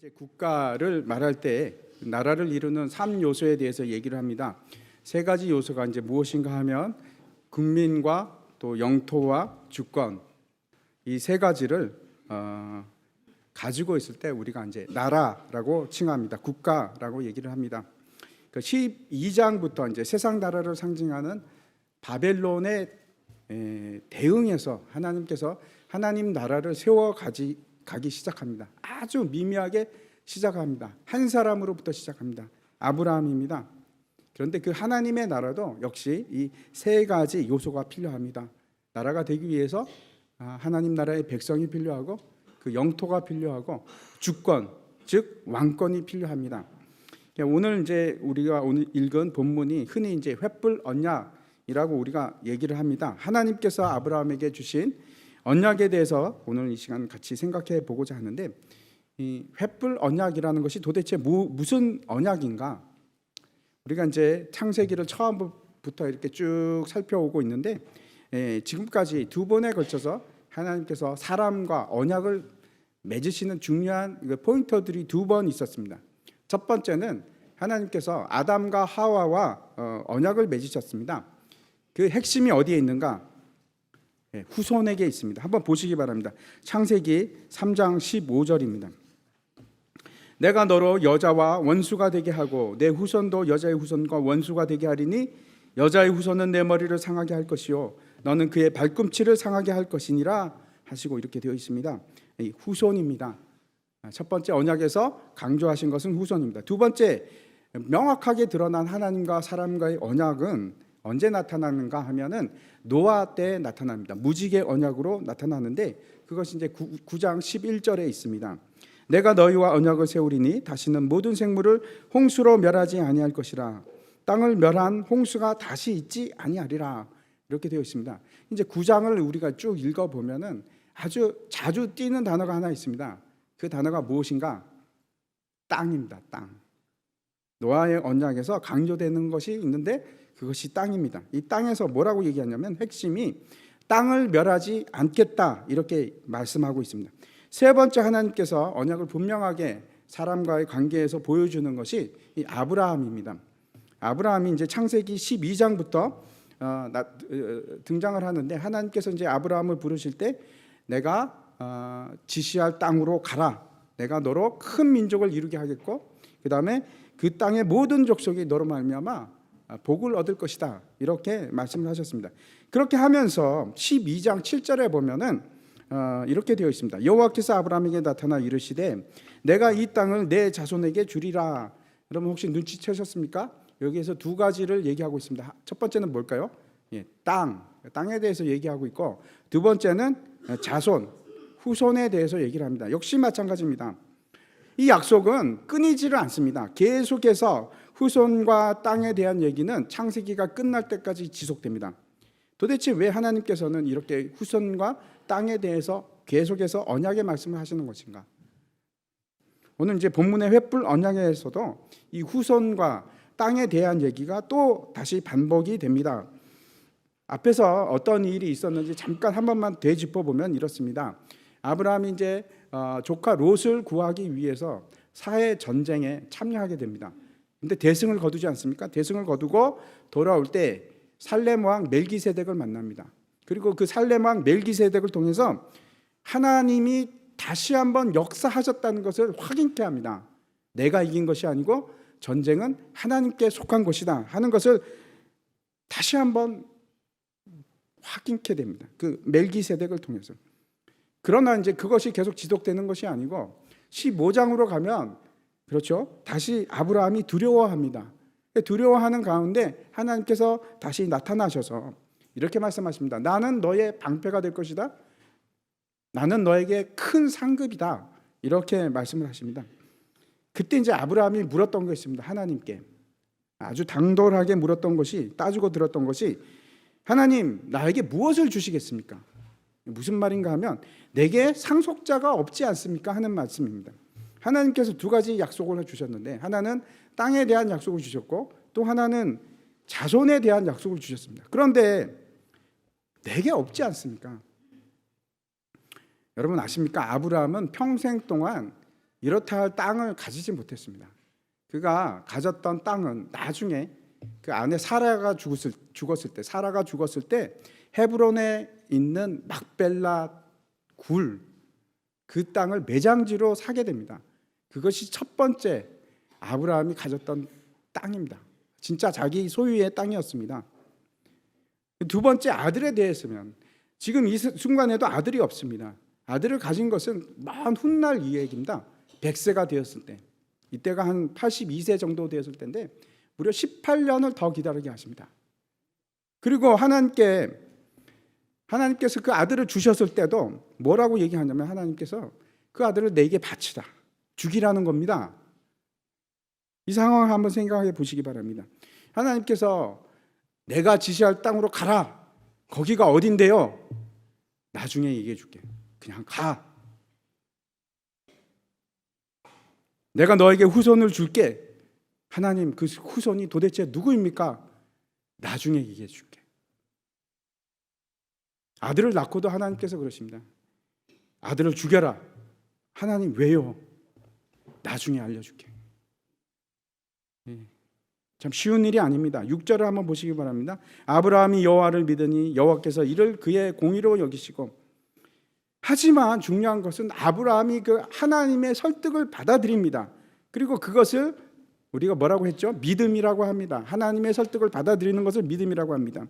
이제 국가를 말할 때 나라를 이루는 3 요소에 대해서 얘기를 합니다. 세 가지 요소가 이제 무엇인가 하면 국민과 또 영토와 주권 이 세 가지를 어, 가지고 있을 때 우리가 이제 나라라고 칭합니다. 국가라고 얘기를 합니다. 그 12장부터 이제 세상 나라를 상징하는 바벨론의 에, 대응해서 하나님께서 하나님 나라를 세워 가지 가기 시작합니다. 아주 미미하게 시작합니다. 한 사람으로부터 시작합니다. 아브라함입니다. 그런데 그 하나님의 나라도 역시 이 세 가지 요소가 필요합니다. 나라가 되기 위해서 아, 하나님 나라의 백성이 필요하고 그 영토가 필요하고 주권 즉 왕권이 필요합니다. 그러니까 오늘 이제 우리가 오늘 읽은 본문이 흔히 이제 횃불 언약이라고 우리가 얘기를 합니다. 하나님께서 아브라함에게 주신 언약에 대해서 오늘 이 시간 같이 생각해 보고자 하는데 이 횃불 언약이라는 것이 도대체 무, 무슨 언약인가? 우리가 이제 창세기를 처음부터 이렇게 쭉 살펴오고 있는데 예, 지금까지 두 번에 걸쳐서 하나님께서 사람과 언약을 맺으시는 중요한 그 포인터들이 두 번 있었습니다. 첫 번째는 하나님께서 아담과 하와와 어, 언약을 맺으셨습니다. 그 핵심이 어디에 있는가? 예, 후손에게 있습니다. 한번 보시기 바랍니다. 창세기 3장 15절입니다. 내가 너로 여자와 원수가 되게 하고 내 후손도 여자의 후손과 원수가 되게 하리니 여자의 후손은 내 머리를 상하게 할 것이요 너는 그의 발꿈치를 상하게 할 것이니라 하시고 이렇게 되어 있습니다. 이 후손입니다. 첫 번째 언약에서 강조하신 것은 후손입니다. 두 번째 명확하게 드러난 하나님과 사람과의 언약은 언제 나타나는가 하면은 노아 때 나타납니다. 무지개 언약으로 나타나는데 그것이 이제 9장 11절에 있습니다. 내가 너희와 언약을 세우리니 다시는 모든 생물을 홍수로 멸하지 아니할 것이라 땅을 멸한 홍수가 다시 있지 아니하리라 이렇게 되어 있습니다. 이제 9장을 우리가 쭉 읽어 보면은 아주 자주 띄는 단어가 하나 있습니다. 그 단어가 무엇인가? 땅입니다. 땅. 노아의 언약에서 강조되는 것이 있는데 그것이 땅입니다. 이 땅에서 뭐라고 얘기하냐면 핵심이 땅을 멸하지 않겠다 이렇게 말씀하고 있습니다. 세 번째 하나님께서 언약을 분명하게 사람과의 관계에서 보여주는 것이 이 아브라함입니다. 아브라함이 이제 창세기 12장부터 어, 나, 어, 등장을 하는데 하나님께서 이제 아브라함을 부르실 때 내가 어, 지시할 땅으로 가라. 내가 너로 큰 민족을 이루게 하겠고 그 다음에 그 땅의 모든 족속이 너로 말미암아 복을 얻을 것이다. 이렇게 말씀을 하셨습니다. 그렇게 하면서 12장 7절에 보면은 어, 이렇게 되어 있습니다. 여호와께서 아브라함에게 나타나 이르시되 내가 이 땅을 내 자손에게 주리라. 여러분 혹시 눈치채셨습니까? 여기에서 두 가지를 얘기하고 있습니다. 첫 번째는 뭘까요? 예, 땅, 땅에 대해서 얘기하고 있고 두 번째는 자손, 후손에 대해서 얘기를 합니다. 역시 마찬가지입니다. 이 약속은 끊이지를 않습니다. 계속해서 후손과 땅에 대한 얘기는 창세기가 끝날 때까지 지속됩니다. 도대체 왜 하나님께서는 이렇게 후손과 땅에 대해서 계속해서 언약의 말씀을 하시는 것인가? 오늘 이제 본문의 횃불 언약에서도 이 후손과 땅에 대한 얘기가 또 다시 반복이 됩니다. 앞에서 어떤 일이 있었는지 잠깐 한 번만 되짚어 보면 이렇습니다. 아브라함이 이제 어, 조카 롯을 구하기 위해서 사해 전쟁에 참여하게 됩니다. 근데 대승을 거두지 않습니까? 대승을 거두고 돌아올 때 살렘 왕 멜기세덱을 만납니다. 그리고 그 살렘 왕 멜기세덱을 통해서 하나님이 다시 한번 역사하셨다는 것을 확인케 합니다. 내가 이긴 것이 아니고 전쟁은 하나님께 속한 것이다 하는 것을 다시 한번 확인케 됩니다. 그 멜기세덱을 통해서. 그러나 이제 그것이 계속 지속되는 것이 아니고 15장으로 가면 그렇죠. 다시 아브라함이 두려워합니다. 두려워하는 가운데 하나님께서 다시 나타나셔서 이렇게 말씀하십니다. 나는 너의 방패가 될 것이다. 나는 너에게 큰 상급이다. 이렇게 말씀을 하십니다. 그때 이제 아브라함이 물었던 게 있습니다. 하나님께 아주 당돌하게 물었던 것이 따지고 들었던 것이 하나님 나에게 무엇을 주시겠습니까? 무슨 말인가 하면 내게 상속자가 없지 않습니까 하는 말씀입니다. 하나님께서 두 가지 약속을 주셨는데 하나는 땅에 대한 약속을 주셨고 또 하나는 자손에 대한 약속을 주셨습니다. 그런데 내게 없지 않습니까? 여러분 아십니까? 아브라함은 평생 동안 이렇다 할 땅을 가지지 못했습니다. 그가 가졌던 땅은 나중에 그 안에 사라가 죽었을, 죽었을 때 사라가 죽었을 때 헤브론에 있는 막벨라 굴 그 땅을 매장지로 사게 됩니다. 그것이 첫 번째 아브라함이 가졌던 땅입니다. 진짜 자기 소유의 땅이었습니다. 두 번째 아들에 대해서면 지금 이 순간에도 아들이 없습니다. 아들을 가진 것은 먼 훗날 이야기입니다. 100세가 되었을 때 이때가 한 82세 정도 되었을 텐데 무려 18년을 더 기다리게 하십니다. 그리고 하나님께 하나님께서 그 아들을 주셨을 때도 뭐라고 얘기하냐면 하나님께서 그 아들을 내게 바치라 죽이라는 겁니다. 이 상황을 한번 생각해 보시기 바랍니다. 하나님께서 내가 지시할 땅으로 가라. 거기가 어딘데요? 나중에 얘기해 줄게. 그냥 가. 내가 너에게 후손을 줄게. 하나님 그 후손이 도대체 누구입니까? 나중에 얘기해 줄게. 아들을 낳고도 하나님께서 그러십니다. 아들을 죽여라. 하나님 왜요? 나중에 알려줄게. 예. 참 쉬운 일이 아닙니다. 6절을 한번 보시기 바랍니다. 아브라함이 여호와를 믿으니 여호와께서 이를 그의 공의로 여기시고 하지만 중요한 것은 아브라함이 그 하나님의 설득을 받아들입니다. 그리고 그것을 우리가 뭐라고 했죠? 믿음이라고 합니다. 하나님의 설득을 받아들이는 것을 믿음이라고 합니다.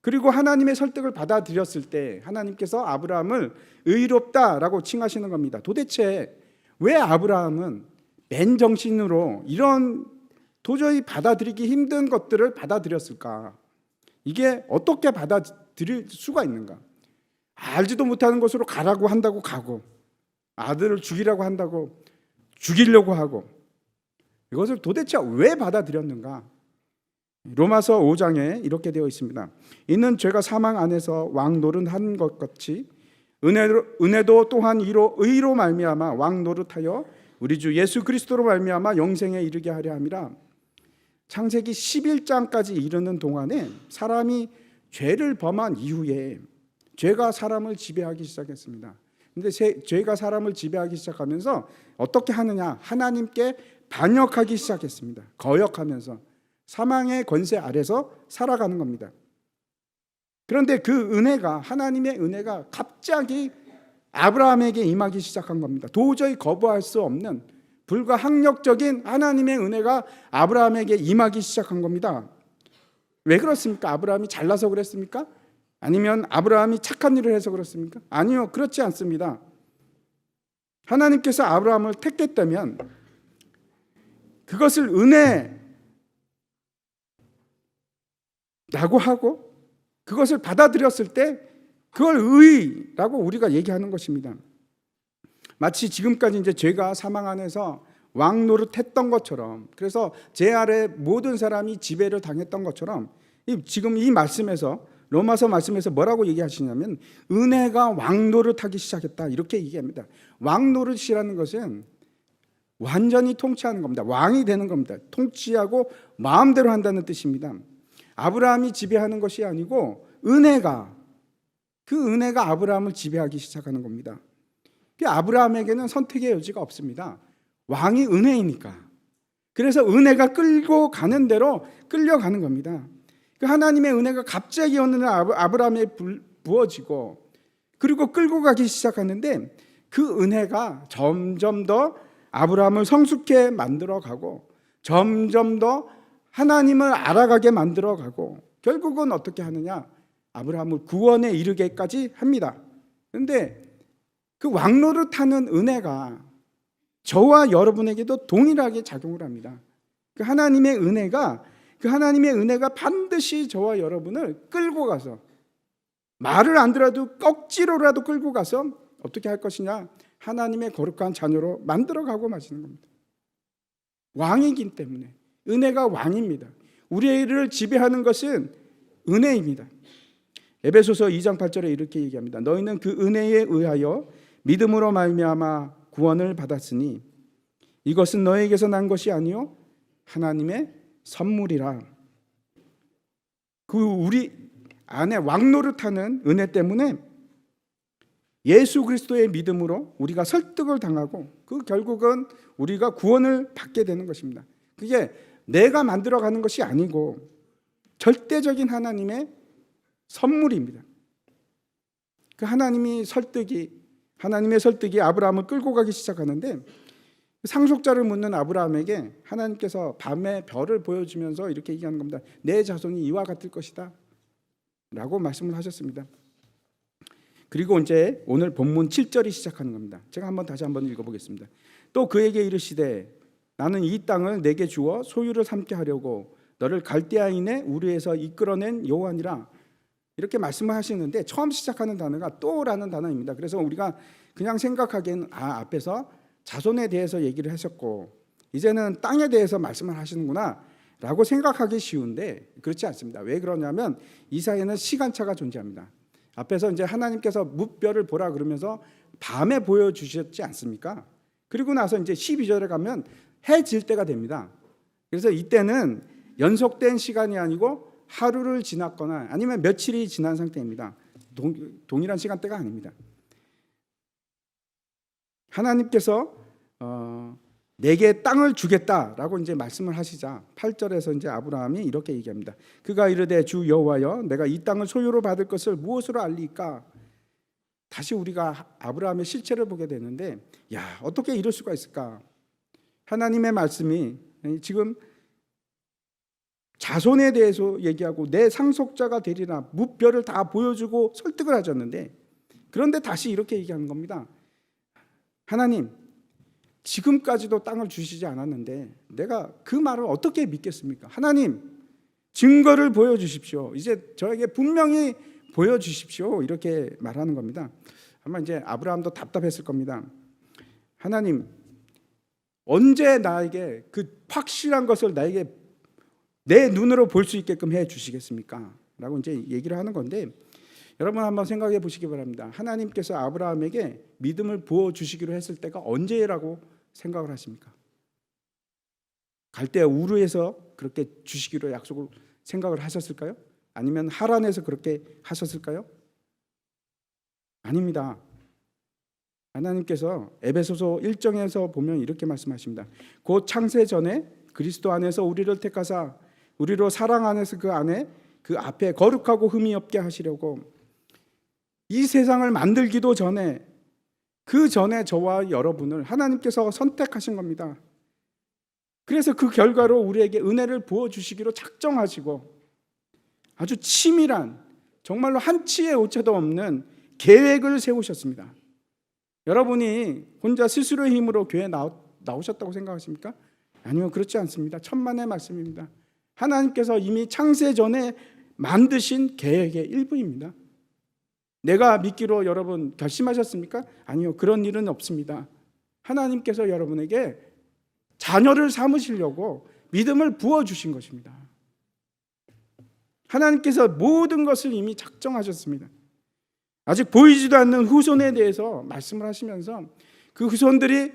그리고 하나님의 설득을 받아들였을 때 하나님께서 아브라함을 의롭다라고 칭하시는 겁니다. 도대체 왜 아브라함은 맨 정신으로 이런 도저히 받아들이기 힘든 것들을 받아들였을까? 이게 어떻게 받아들일 수가 있는가? 알지도 못하는 것으로 가라고 한다고 가고 아들을 죽이라고 한다고 죽이려고 하고 이것을 도대체 왜 받아들였는가? 로마서 5장에 이렇게 되어 있습니다. 이는 죄가 사망 안에서 왕 노릇한 것 같이 은혜로, 은혜도 또한 이로 의로 말미암아 왕 노릇하여 우리 주 예수 그리스도로 말미암아 영생에 이르게 하려 함이라. 창세기 11장까지 이르는 동안에 사람이 죄를 범한 이후에 죄가 사람을 지배하기 시작했습니다. 근데 죄가 사람을 지배하기 시작하면서 어떻게 하느냐? 하나님께 반역하기 시작했습니다. 거역하면서 사망의 권세 아래서 살아가는 겁니다. 그런데 그 은혜가 하나님의 은혜가 갑자기 아브라함에게 임하기 시작한 겁니다. 도저히 거부할 수 없는 불가항력적인 하나님의 은혜가 아브라함에게 임하기 시작한 겁니다. 왜 그렇습니까? 아브라함이 잘나서 그랬습니까? 아니면 아브라함이 착한 일을 해서 그렇습니까? 아니요, 그렇지 않습니다. 하나님께서 아브라함을 택했다면 그것을 은혜라고 하고 그것을 받아들였을 때 그걸 의라고 우리가 얘기하는 것입니다. 마치 지금까지 이제 죄가 사망 안에서 왕 노릇했던 것처럼 그래서 제 아래 모든 사람이 지배를 당했던 것처럼 지금 이 말씀에서 로마서 말씀에서 뭐라고 얘기하시냐면 은혜가 왕 노릇하기 시작했다 이렇게 얘기합니다. 왕 노릇이라는 것은 완전히 통치하는 겁니다. 왕이 되는 겁니다. 통치하고 마음대로 한다는 뜻입니다. 아브라함이 지배하는 것이 아니고 은혜가 그 은혜가 아브라함을 지배하기 시작하는 겁니다. 아브라함에게는 선택의 여지가 없습니다. 왕이 은혜이니까. 그래서 은혜가 끌고 가는 대로 끌려가는 겁니다. 그 하나님의 은혜가 갑자기 어느 날 아브라함에 부어지고 그리고 끌고 가기 시작하는데 그 은혜가 점점 더 아브라함을 성숙해 만들어 가고 점점 더 하나님을 알아가게 만들어 가고 결국은 어떻게 하느냐? 아브라함을 구원에 이르게까지 합니다. 그런데 그 왕로를 타는 은혜가 저와 여러분에게도 동일하게 작용을 합니다. 그 하나님의 은혜가 그 하나님의 은혜가 반드시 저와 여러분을 끌고 가서 말을 안 들어도 억지로라도 끌고 가서 어떻게 할 것이냐? 하나님의 거룩한 자녀로 만들어 가고 마시는 겁니다. 왕이기 때문에 은혜가 왕입니다. 우리를 지배하는 것은 은혜입니다. 에베소서 2장 8절에 이렇게 얘기합니다. 너희는 그 은혜에 의하여 믿음으로 말미암아 구원을 받았으니 이것은 너에게서 난 것이 아니요 하나님의 선물이라. 그 우리 안에 왕노릇하는 은혜 때문에 예수 그리스도의 믿음으로 우리가 설득을 당하고 그 결국은 우리가 구원을 받게 되는 것입니다. 그게 내가 만들어 가는 것이 아니고 절대적인 하나님의 선물입니다. 그 하나님이 설득이 하나님의 설득이 아브라함을 끌고 가기 시작하는데 상속자를 묻는 아브라함에게 하나님께서 밤에 별을 보여주면서 이렇게 얘기하는 겁니다. 내 자손이 이와 같을 것이다. 라고 말씀을 하셨습니다. 그리고 이제 오늘 본문 7절이 시작하는 겁니다. 제가 한번 다시 한번 읽어보겠습니다. 또 그에게 이르시되 나는 이 땅을 내게 주어 소유를 삼게 하려고 너를 갈대아인의 우르에서 이끌어낸 여호와니라 이렇게 말씀을 하시는데 처음 시작하는 단어가 또라는 단어입니다. 그래서 우리가 그냥 생각하기에는 아 앞에서 자손에 대해서 얘기를 하셨고 이제는 땅에 대해서 말씀을 하시는구나 라고 생각하기 쉬운데 그렇지 않습니다. 왜 그러냐면 이 사이에는 시간차가 존재합니다. 앞에서 이제 하나님께서 무별을 보라 그러면서 밤에 보여주셨지 않습니까? 그리고 나서 이제 12절에 가면 해질 때가 됩니다. 그래서 이때는 연속된 시간이 아니고 하루를 지났거나 아니면 며칠이 지난 상태입니다. 동, 동일한 시간대가 아닙니다. 하나님께서 어, 내게 땅을 주겠다라고 이제 말씀을 하시자 8절에서 이제 아브라함이 이렇게 얘기합니다. 그가 이르되 주 여호와여 내가 이 땅을 소유로 받을 것을 무엇으로 알리까? 다시 우리가 아브라함의 실체를 보게 되는데 야, 어떻게 이럴 수가 있을까? 하나님의 말씀이 지금 자손에 대해서 얘기하고 내 상속자가 되리라 무별을 다 보여주고 설득을 하셨는데 그런데 다시 이렇게 얘기하는 겁니다. 하나님 지금까지도 땅을 주시지 않았는데 내가 그 말을 어떻게 믿겠습니까? 하나님 증거를 보여주십시오. 이제 저에게 분명히 보여주십시오. 이렇게 말하는 겁니다. 아마 이제 아브라함도 답답했을 겁니다. 하나님 언제 나에게 그 확실한 것을 나에게 내 눈으로 볼 수 있게끔 해 주시겠습니까? 라고 이제 얘기를 하는 건데 여러분 한번 생각해 보시기 바랍니다. 하나님께서 아브라함에게 믿음을 부어 주시기로 했을 때가 언제라고 생각을 하십니까? 갈대 우르에서 그렇게 주시기로 약속을 생각을 하셨을까요? 아니면 하란에서 그렇게 하셨을까요? 아닙니다. 하나님께서 에베소서 1장에서 보면 이렇게 말씀하십니다. 곧 창세 전에 그리스도 안에서 우리를 택하사 우리로 사랑 안에서 그 안에 그 앞에 거룩하고 흠이 없게 하시려고 이 세상을 만들기도 전에 그 전에 저와 여러분을 하나님께서 선택하신 겁니다. 그래서 그 결과로 우리에게 은혜를 부어 주시기로 작정하시고 아주 치밀한 정말로 한치의 오차도 없는 계획을 세우셨습니다. 여러분이 혼자 스스로의 힘으로 교회 나오, 나오셨다고 생각하십니까? 아니요, 그렇지 않습니다. 천만의 말씀입니다. 하나님께서 이미 창세 전에 만드신 계획의 일부입니다. 내가 믿기로 여러분 결심하셨습니까? 아니요, 그런 일은 없습니다. 하나님께서 여러분에게 자녀를 삼으시려고 믿음을 부어 주신 것입니다. 하나님께서 모든 것을 이미 작정하셨습니다. 아직 보이지도 않는 후손에 대해서 말씀을 하시면서 그 후손들이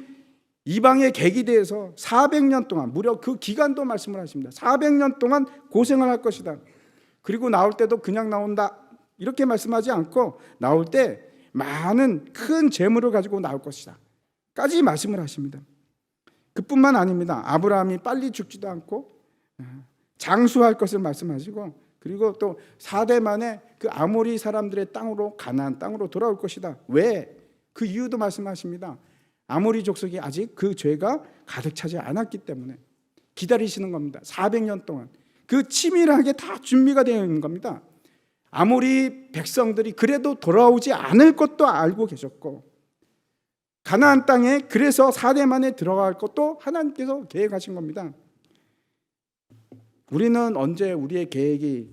이방의 객이 대해서 400년 동안 무려 그 기간도 말씀을 하십니다. 400년 동안 고생을 할 것이다. 그리고 나올 때도 그냥 나온다. 이렇게 말씀하지 않고 나올 때 많은 큰 재물을 가지고 나올 것이다. 까지 말씀을 하십니다. 그뿐만 아닙니다. 아브라함이 빨리 죽지도 않고 장수할 것을 말씀하시고 그리고 또 4대 만에 그 아모리 사람들의 땅으로 가나안 땅으로 돌아올 것이다. 왜? 그 이유도 말씀하십니다. 아모리 족속이 아직 그 죄가 가득 차지 않았기 때문에 기다리시는 겁니다. 400년 동안 그 치밀하게 다 준비가 되어 있는 겁니다. 아모리 백성들이 그래도 돌아오지 않을 것도 알고 계셨고 가나안 땅에 그래서 4대 만에 들어갈 것도 하나님께서 계획하신 겁니다. 우리는 언제 우리의 계획이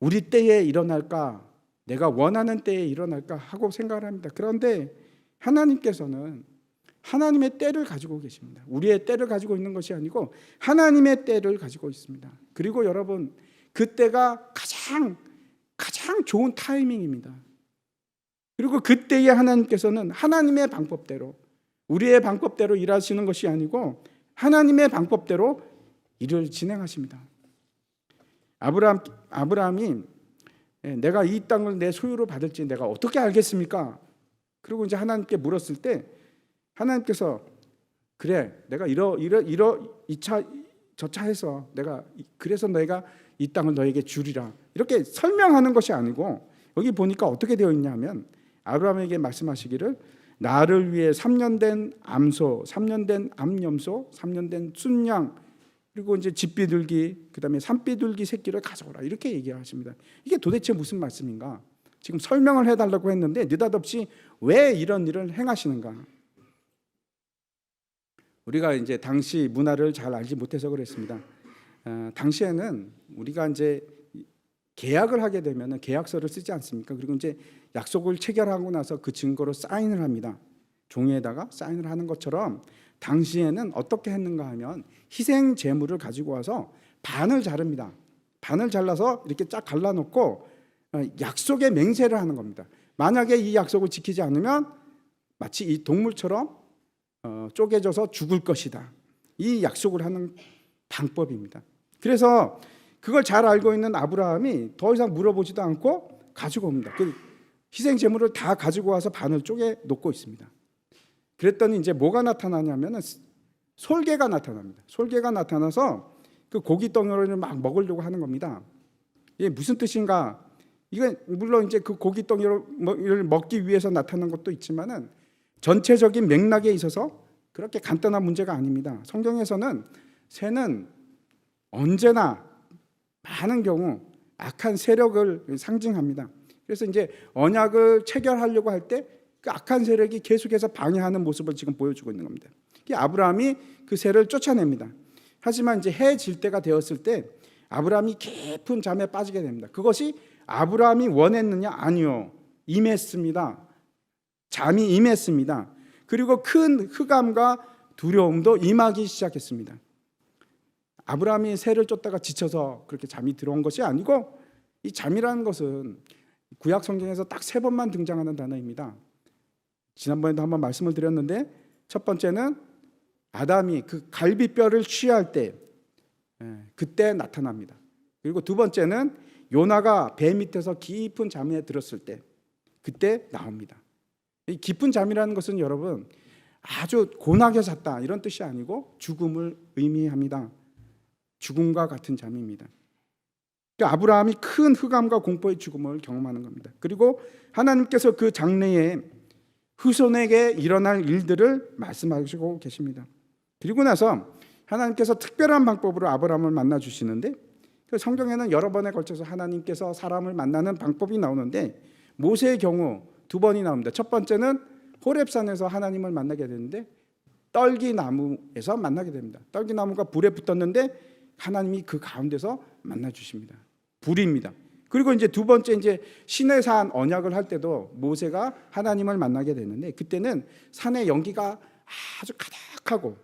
우리 때에 일어날까? 내가 원하는 때에 일어날까 하고 생각을 합니다. 그런데 하나님께서는 하나님의 때를 가지고 계십니다. 우리의 때를 가지고 있는 것이 아니고 하나님의 때를 가지고 있습니다. 그리고 여러분 그 때가 가장 가장 좋은 타이밍입니다. 그리고 그때에 하나님께서는 하나님의 방법대로 우리의 방법대로 일하시는 것이 아니고 하나님의 방법대로 일을 진행하십니다. 아브라함 아브라함이 예, 내가 이 땅을 내 소유로 받을지 내가 어떻게 알겠습니까? 그리고 이제 하나님께 물었을 때 하나님께서 그래 내가 이러 이러 이러 이차 저차 해서 내가 이- 그래서 내가 이 땅을 너에게 주리라 이렇게 설명하는 것이 아니고 여기 보니까 어떻게 되어 있냐면 아브라함에게 말씀하시기를 나를 위해 3년 된 암소, 3년 된 암염소, 3년 된 순양 그리고 이제 집비둘기 그 다음에 산비둘기 새끼를 가져오라 이렇게 얘기하십니다. 이게 도대체 무슨 말씀인가? 지금 설명을 해달라고 했는데 느닷없이 왜 이런 일을 행하시는가? 우리가 이제 당시 문화를 잘 알지 못해서 그랬습니다. 어, 당시에는 우리가 이제 계약을 하게 되면은 계약서를 쓰지 않습니까? 그리고 이제 약속을 체결하고 나서 그 증거로 사인을 합니다. 종이에다가 사인을 하는 것처럼 당시에는 어떻게 했는가 하면 희생 제물을 가지고 와서 반을 자릅니다. 반을 잘라서 이렇게 쫙 갈라놓고 어, 약속의 맹세를 하는 겁니다. 만약에 이 약속을 지키지 않으면 마치 이 동물처럼 어, 쪼개져서 죽을 것이다. 이 약속을 하는 방법입니다. 그래서 그걸 잘 알고 있는 아브라함이 더 이상 물어보지도 않고 가지고 옵니다. 그 희생 제물을 다 가지고 와서 반을 쪼개 놓고 있습니다. 그랬더니 이제 뭐가 나타나냐면은 솔개가 나타납니다. 솔개가 나타나서 그 고기 덩어리를 막 먹으려고 하는 겁니다. 이게 무슨 뜻인가? 이건 물론 이제 그 고기 덩어리를 먹기 위해서 나타난 것도 있지만은 전체적인 맥락에 있어서 그렇게 간단한 문제가 아닙니다. 성경에서는 새는 언제나 많은 경우 악한 세력을 상징합니다. 그래서 이제 언약을 체결하려고 할 때 그 악한 세력이 계속해서 방해하는 모습을 지금 보여주고 있는 겁니다. 이 아브라함이 그 새를 쫓아냅니다. 하지만 이제 해질 때가 되었을 때 아브라함이 깊은 잠에 빠지게 됩니다. 그것이 아브라함이 원했느냐 아니요 임했습니다. 잠이 임했습니다. 그리고 큰 흑암과 두려움도 임하기 시작했습니다. 아브라함이 새를 쫓다가 지쳐서 그렇게 잠이 들어온 것이 아니고 이 잠이라는 것은 구약 성경에서 딱 세 번만 등장하는 단어입니다. 지난번에도 한번 말씀을 드렸는데 첫 번째는 아담이 그 갈비뼈를 취할 때 예, 그때 나타납니다. 그리고 두 번째는 요나가 배 밑에서 깊은 잠에 들었을 때 그때 나옵니다. 이 깊은 잠이라는 것은 여러분 아주 고나게 잤다 이런 뜻이 아니고 죽음을 의미합니다. 죽음과 같은 잠입니다. 그러니까 아브라함이 큰 흑암과 공포의 죽음을 경험하는 겁니다. 그리고 하나님께서 그 장래에 후손에게 일어날 일들을 말씀하시고 계십니다. 그리고 나서 하나님께서 특별한 방법으로 아브라함을 만나 주시는데 그 성경에는 여러 번에 걸쳐서 하나님께서 사람을 만나는 방법이 나오는데 모세의 경우 두 번이 나옵니다. 첫 번째는 호렙산에서 하나님을 만나게 되는데 떨기 나무에서 만나게 됩니다. 떨기 나무가 불에 붙었는데 하나님이 그 가운데서 만나 주십니다. 불입니다. 그리고 이제 두 번째 이제 신의 산 언약을 할 때도 모세가 하나님을 만나게 되는데 그때는 산의 연기가 아주 가득하고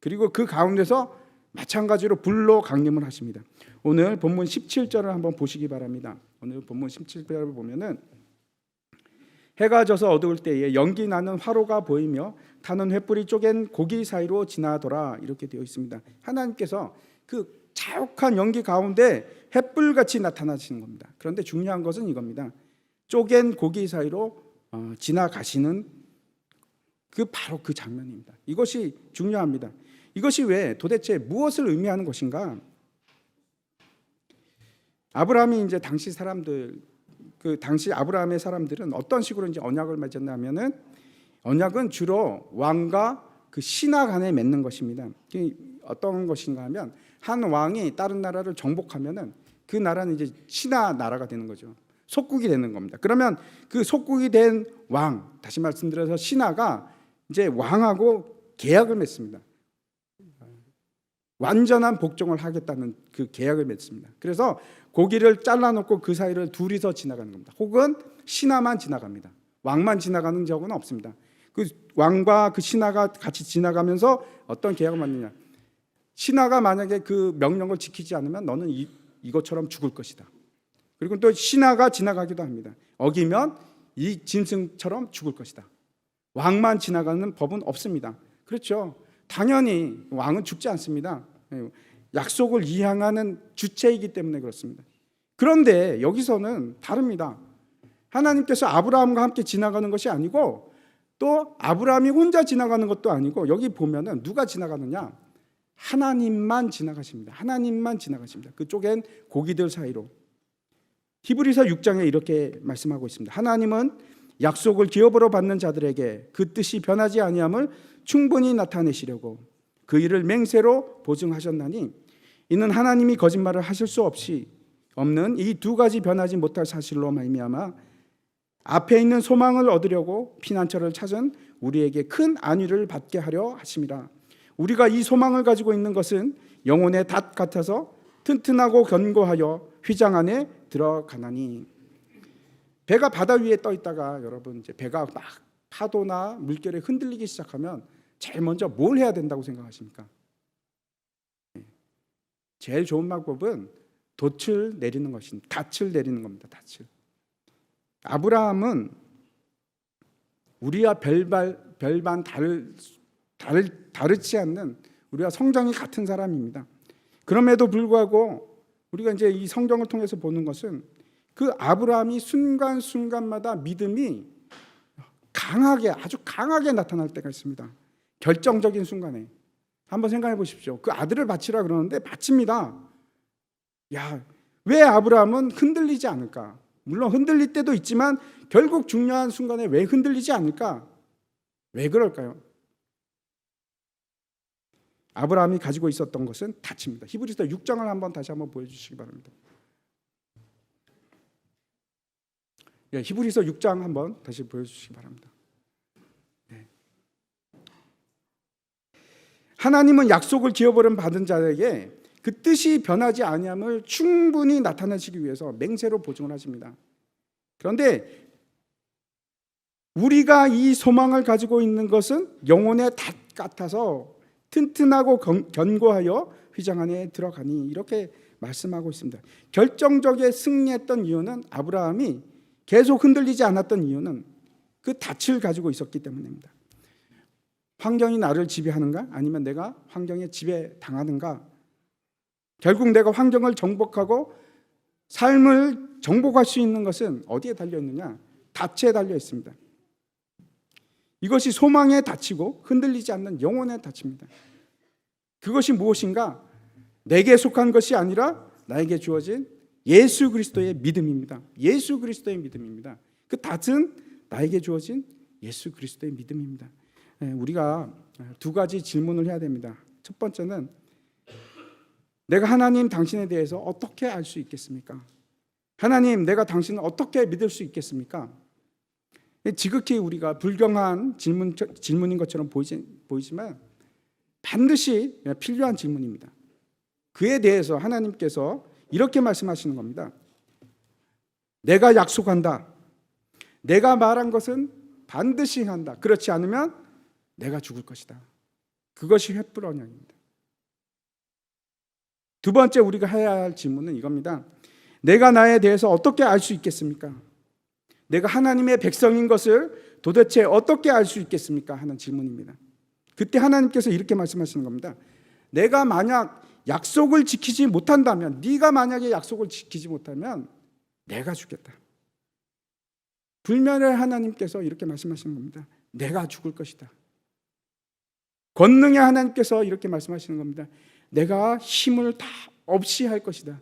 그리고 그 가운데서 마찬가지로 불로 강림을 하십니다. 오늘 본문 17절을 한번 보시기 바랍니다. 오늘 본문 17절을 보면은 해가 져서 어두울 때에 연기 나는 화로가 보이며 타는 횃불이 쪼갠 고기 사이로 지나더라 이렇게 되어 있습니다. 하나님께서 그 자욱한 연기 가운데 횃불 같이 나타나시는 겁니다. 그런데 중요한 것은 이겁니다. 쪼갠 고기 사이로 어, 지나가시는 그 바로 그 장면입니다. 이것이 중요합니다. 이것이 왜 도대체 무엇을 의미하는 것인가? 아브라함이 이제 당시 사람들 그 당시 아브라함의 사람들은 어떤 식으로 이제 언약을 맺었냐면은 언약은 주로 왕과 그 신하 간에 맺는 것입니다. 이 어떤 것인가 하면 한 왕이 다른 나라를 정복하면은 그 나라는 이제 신하 나라가 되는 거죠. 속국이 되는 겁니다. 그러면 그 속국이 된 왕, 다시 말씀드려서 신하가 이제 왕하고 계약을 맺습니다. 완전한 복종을 하겠다는 그 계약을 맺습니다. 그래서 고기를 잘라놓고 그 사이를 둘이서 지나가는 겁니다. 혹은 신하만 지나갑니다. 왕만 지나가는 적은 없습니다. 그 왕과 그 신하가 같이 지나가면서 어떤 계약을 맺느냐? 신하가 만약에 그 명령을 지키지 않으면 너는 이, 이것처럼 죽을 것이다. 그리고 또 신하가 지나가기도 합니다. 어기면 이 짐승처럼 죽을 것이다. 왕만 지나가는 법은 없습니다. 그렇죠. 당연히 왕은 죽지 않습니다. 예, 약속을 이행하는 주체이기 때문에 그렇습니다. 그런데 여기서는 다릅니다. 하나님께서 아브라함과 함께 지나가는 것이 아니고 또 아브라함이 혼자 지나가는 것도 아니고 여기 보면은 누가 지나가느냐? 하나님만 지나가십니다. 하나님만 지나가십니다. 그쪽엔 고기들 사이로. 히브리서 6장에 이렇게 말씀하고 있습니다. 하나님은 약속을 기업으로 받는 자들에게 그 뜻이 변하지 아니함을 충분히 나타내시려고 그 일을 맹세로 보증하셨나니 이는 하나님이 거짓말을 하실 수 없이 없는 이 두 가지 변하지 못할 사실로 말미암아 앞에 있는 소망을 얻으려고 피난처를 찾은 우리에게 큰 안위를 받게 하려 하심이라. 우리가 이 소망을 가지고 있는 것은 영혼의 닷 같아서 튼튼하고 견고하여 휘장 안에 들어가나니 배가 바다 위에 떠 있다가 여러분 이제 배가 막 파도나 물결에 흔들리기 시작하면 제일 먼저 뭘 해야 된다고 생각하십니까? 제일 좋은 방법은 돛을 내리는 것입니다. 닻을 내리는 겁니다. 닻을. 아브라함은 우리와 별반 별반 다를 다를 다르 지 않는 우리와 성장이 같은 사람입니다. 그럼에도 불구하고 우리가 이제 이 성경을 통해서 보는 것은 그 아브라함이 순간순간마다 믿음이 강하게 아주 강하게 나타날 때가 있습니다. 결정적인 순간에 한번 생각해 보십시오. 그 아들을 바치라 그러는데 바칩니다. 야, 왜 아브라함은 흔들리지 않을까? 물론 흔들릴 때도 있지만 결국 중요한 순간에 왜 흔들리지 않을까? 왜 그럴까요? 아브라함이 가지고 있었던 것은 다칩니다. 히브리서 6장을 한번 다시 한번 보여주시기 바랍니다. 예, 히브리서 6장 한번 다시 보여주시기 바랍니다. 네. 하나님은 약속을 기업으로 받은 자에게 그 뜻이 변하지 아니함을 충분히 나타내시기 위해서 맹세로 보증을 하십니다. 그런데 우리가 이 소망을 가지고 있는 것은 영혼의 닷 같아서 튼튼하고 견고하여 휘장 안에 들어가니 이렇게 말씀하고 있습니다. 결정적에 승리했던 이유는 아브라함이 계속 흔들리지 않았던 이유는 그 닻을 가지고 있었기 때문입니다. 환경이 나를 지배하는가 아니면 내가 환경에 지배 당하는가 결국 내가 환경을 정복하고 삶을 정복할 수 있는 것은 어디에 달려 있느냐? 닻에 달려 있습니다. 이것이 소망에 닫히고 흔들리지 않는 영혼에 닫힙니다. 그것이 무엇인가? 내게 속한 것이 아니라 나에게 주어진 예수 그리스도의 믿음입니다. 예수 그리스도의 믿음입니다. 그 닫은 나에게 주어진 예수 그리스도의 믿음입니다. 예, 우리가 두 가지 질문을 해야 됩니다. 첫 번째는 내가 하나님 당신에 대해서 어떻게 알 수 있겠습니까? 하나님, 내가 당신을 어떻게 믿을 수 있겠습니까? 지극히 우리가 불경한 질문, 질문인 것처럼 보이지, 보이지만 반드시 필요한 질문입니다. 그에 대해서 하나님께서 이렇게 말씀하시는 겁니다. 내가 약속한다. 내가 말한 것은 반드시 한다. 그렇지 않으면 내가 죽을 것이다. 그것이 횃불 언약입니다. 두 번째 우리가 해야 할 질문은 이겁니다. 내가 나에 대해서 어떻게 알 수 있겠습니까? 내가 하나님의 백성인 것을 도대체 어떻게 알 수 있겠습니까? 하는 질문입니다. 그때 하나님께서 이렇게 말씀하시는 겁니다. 내가 만약 약속을 지키지 못한다면 네가 만약에 약속을 지키지 못하면 내가 죽겠다. 불면의 하나님께서 이렇게 말씀하시는 겁니다. 내가 죽을 것이다. 권능의 하나님께서 이렇게 말씀하시는 겁니다. 내가 힘을 다 없이 할 것이다.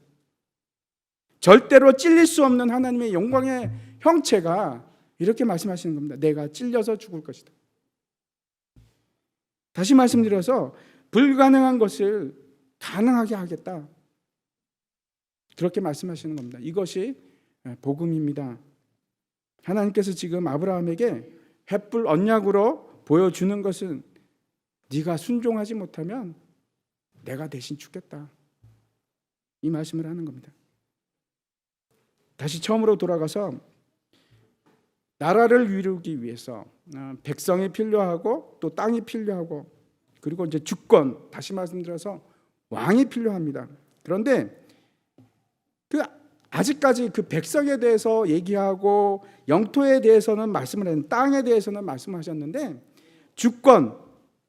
절대로 찔릴 수 없는 하나님의 영광의 형체가 이렇게 말씀하시는 겁니다. 내가 찔려서 죽을 것이다. 다시 말씀드려서 불가능한 것을 가능하게 하겠다. 그렇게 말씀하시는 겁니다. 이것이 복음입니다. 하나님께서 지금 아브라함에게 횃불 언약으로 보여주는 것은 네가 순종하지 못하면 내가 대신 죽겠다. 이 말씀을 하는 겁니다. 다시 처음으로 돌아가서 나라를 이루기 위해서 어, 백성이 필요하고 또 땅이 필요하고 그리고 이제 주권 다시 말씀드려서 왕이 필요합니다. 그런데 그 아직까지 그 백성에 대해서 얘기하고 영토에 대해서는 말씀을 했는 땅에 대해서는 말씀하셨는데 주권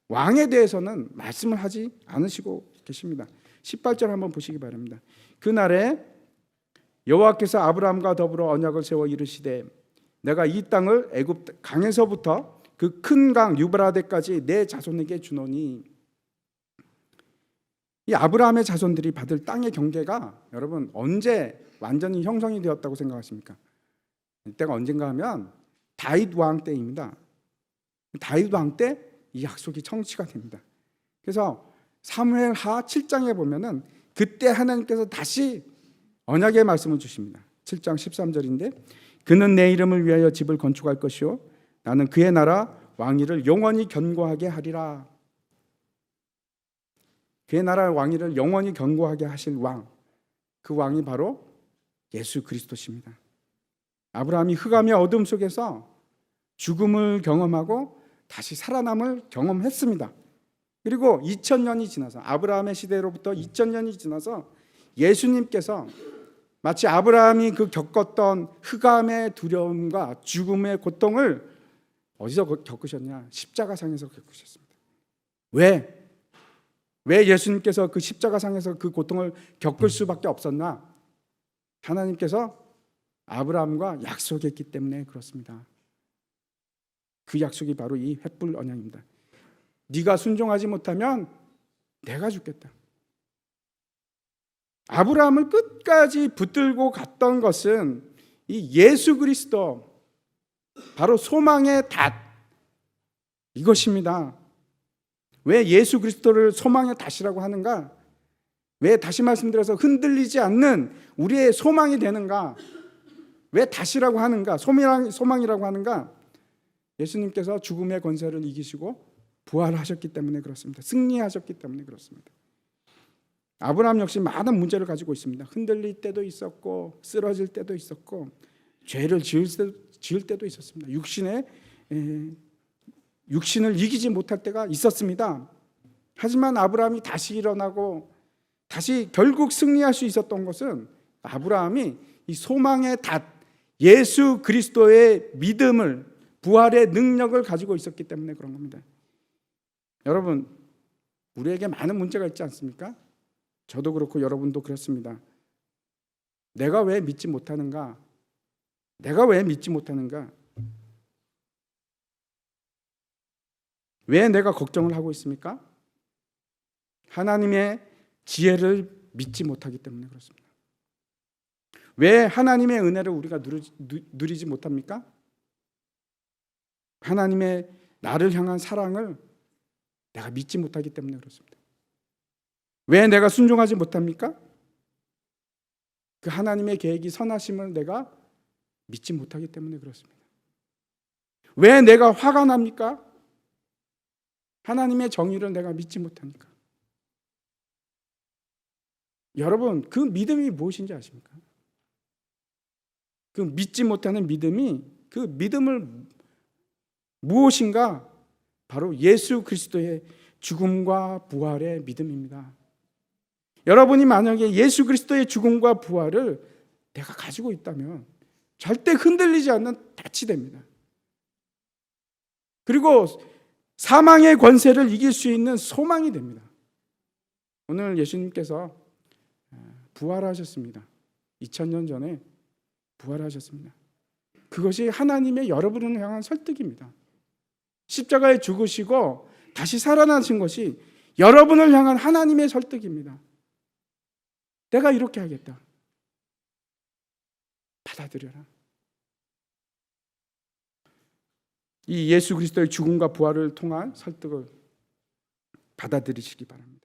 왕에 대해서는 말씀을 하지 않으시고 계십니다. 18절 한번 보시기 바랍니다. 그날에 여호와께서 아브라함과 더불어 언약을 세워 이르시되 내가 이 땅을 애굽 강에서부터 그 큰 강 유브라데까지 내 자손에게 주노니 이 아브라함의 자손들이 받을 땅의 경계가 여러분 언제 완전히 형성이 되었다고 생각하십니까? 이때가 언젠가 하면 다윗 왕 때입니다. 다윗 왕 때 이 약속이 성취가 됩니다. 그래서 사무엘 하 7장에 보면은 그때 하나님께서 다시 언약의 말씀을 주십니다. 7장 13절인데 그는 내 이름을 위하여 집을 건축할 것이요 나는 그의 나라 왕위를 영원히 견고하게 하리라. 그의 나라 왕위를 영원히 견고하게 하실 왕. 그 왕이 바로 예수 그리스도십니다. 아브라함이 흑암의 어둠 속에서 죽음을 경험하고 다시 살아남을 경험했습니다. 그리고 2000년이 지나서 아브라함의 시대로부터 2000년이 지나서 예수님께서 마치 아브라함이 그 겪었던 흑암의 두려움과 죽음의 고통을 어디서 겪으셨냐? 십자가상에서 겪으셨습니다. 왜? 왜 예수님께서 그 십자가상에서 그 고통을 겪을 수밖에 없었나? 하나님께서 아브라함과 약속했기 때문에 그렇습니다. 그 약속이 바로 이 횃불 언약입니다. 네가 순종하지 못하면 내가 죽겠다. 아브라함을 끝까지 붙들고 갔던 것은 이 예수 그리스도 바로 소망의 닷 이것입니다. 왜 예수 그리스도를 소망의 닷이라고 하는가? 왜 다시 말씀드려서 흔들리지 않는 우리의 소망이 되는가? 왜 닷이라고 하는가? 소망, 소망이라고 하는가? 예수님께서 죽음의 권세를 이기시고 부활하셨기 때문에 그렇습니다. 승리하셨기 때문에 그렇습니다. 아브라함 역시 많은 문제를 가지고 있습니다. 흔들릴 때도 있었고 쓰러질 때도 있었고 죄를 지을, 때, 지을 때도 있었습니다. 육신의 에, 육신을 이기지 못할 때가 있었습니다. 하지만 아브라함이 다시 일어나고 다시 결국 승리할 수 있었던 것은 아브라함이 이 소망의 닷 예수 그리스도의 믿음을 부활의 능력을 가지고 있었기 때문에 그런 겁니다. 여러분, 우리에게 많은 문제가 있지 않습니까? 저도 그렇고 여러분도 그렇습니다. 내가 왜 믿지 못하는가? 내가 왜 믿지 못하는가? 왜 내가 걱정을 하고 있습니까? 하나님의 지혜를 믿지 못하기 때문에 그렇습니다. 왜 하나님의 은혜를 우리가 누리지, 누리지 못합니까? 하나님의 나를 향한 사랑을 내가 믿지 못하기 때문에 그렇습니다. 왜 내가 순종하지 못합니까? 그 하나님의 계획이 선하심을 내가 믿지 못하기 때문에 그렇습니다. 왜 내가 화가 납니까? 하나님의 정의를 내가 믿지 못하니까. 여러분, 그 믿음이 무엇인지 아십니까? 그 믿지 못하는 믿음이 그 믿음을 무엇인가? 바로 예수 그리스도의 죽음과 부활의 믿음입니다. 여러분이 만약에 예수 그리스도의 죽음과 부활을 내가 가지고 있다면 절대 흔들리지 않는 닻이 됩니다. 그리고 사망의 권세를 이길 수 있는 소망이 됩니다. 오늘 예수님께서 부활하셨습니다. 2000년 전에 부활하셨습니다. 그것이 하나님의 여러분을 향한 설득입니다. 십자가에 죽으시고 다시 살아나신 것이 여러분을 향한 하나님의 설득입니다. 내가 이렇게 하겠다. 받아들여라. 이 예수 그리스도의 죽음과 부활을 통한 설득을 받아들이시기 바랍니다.